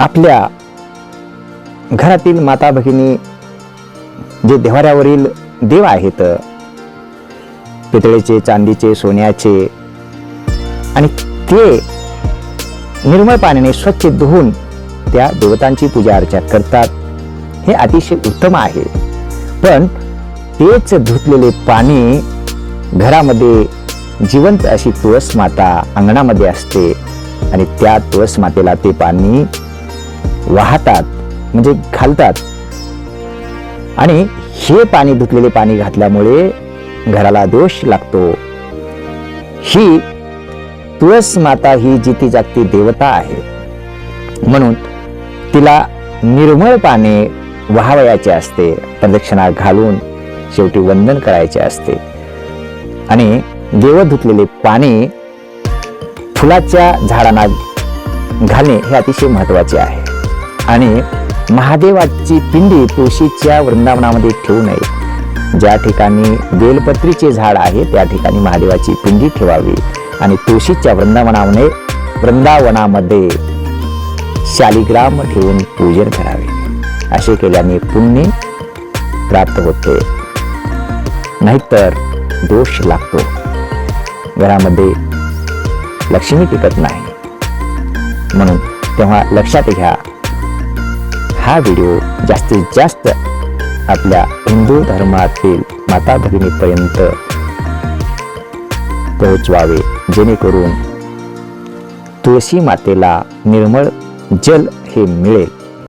आपल्या घरातील माता भगिनी जे देवाऱ्यावरील देव आहेत पितळेचे चांदीचे सोन्याचे आणि ते निर्मळ पाण्याने स्वच्छ धुवून त्या देवतांची पूजा अर्चा करतात हे अतिशय उत्तम आहे. पण तेच धुतलेले पाणी घरामध्ये जिवंत अशी तुळस माता अंगणामध्ये असते आणि त्या तुळस मातेला ते पाणी वाहतात म्हणजे घालतात. आणि हे पाणी धुतलेले पाणी घातल्यामुळे घराला दोष लागतो. ही तुळस माता ही जिती जागती देवता आहे. म्हणून तिला निर्मळ पाने वाहवयाचे असते प्रदक्षिणा घालून शेवटी वंदन करायचे असते. आणि देव धुतलेले पाणी फुलाच्या झाडांना घालणे हे अतिशय महत्त्वाचे आहे. आणि महादेवाची पिंडी तुळशीच्या वृंदावनामध्ये ठेवू नये. ज्या ठिकाणी बेलपत्रीचे झाड आहे त्या ठिकाणी महादेवाची पिंडी ठेवावी. आणि तुळशीच्या वृंदावनामध्ये वृंदावनामध्ये शालिग्राम ठेवून पूजन करावे. असे केल्याने पुण्य प्राप्त होते. नाहीतर दोष लागतो. घरामध्ये लक्ष्मी टिकत नाही. म्हणून तेव्हा लक्षात घ्या हा व्हिडिओ जास्तीत जास्त आपल्या हिंदू धर्मातील माता भगिनीपर्यंत पोहोचवावे जेणेकरून तुळशी मातेला निर्मळ जल हे मिळेल.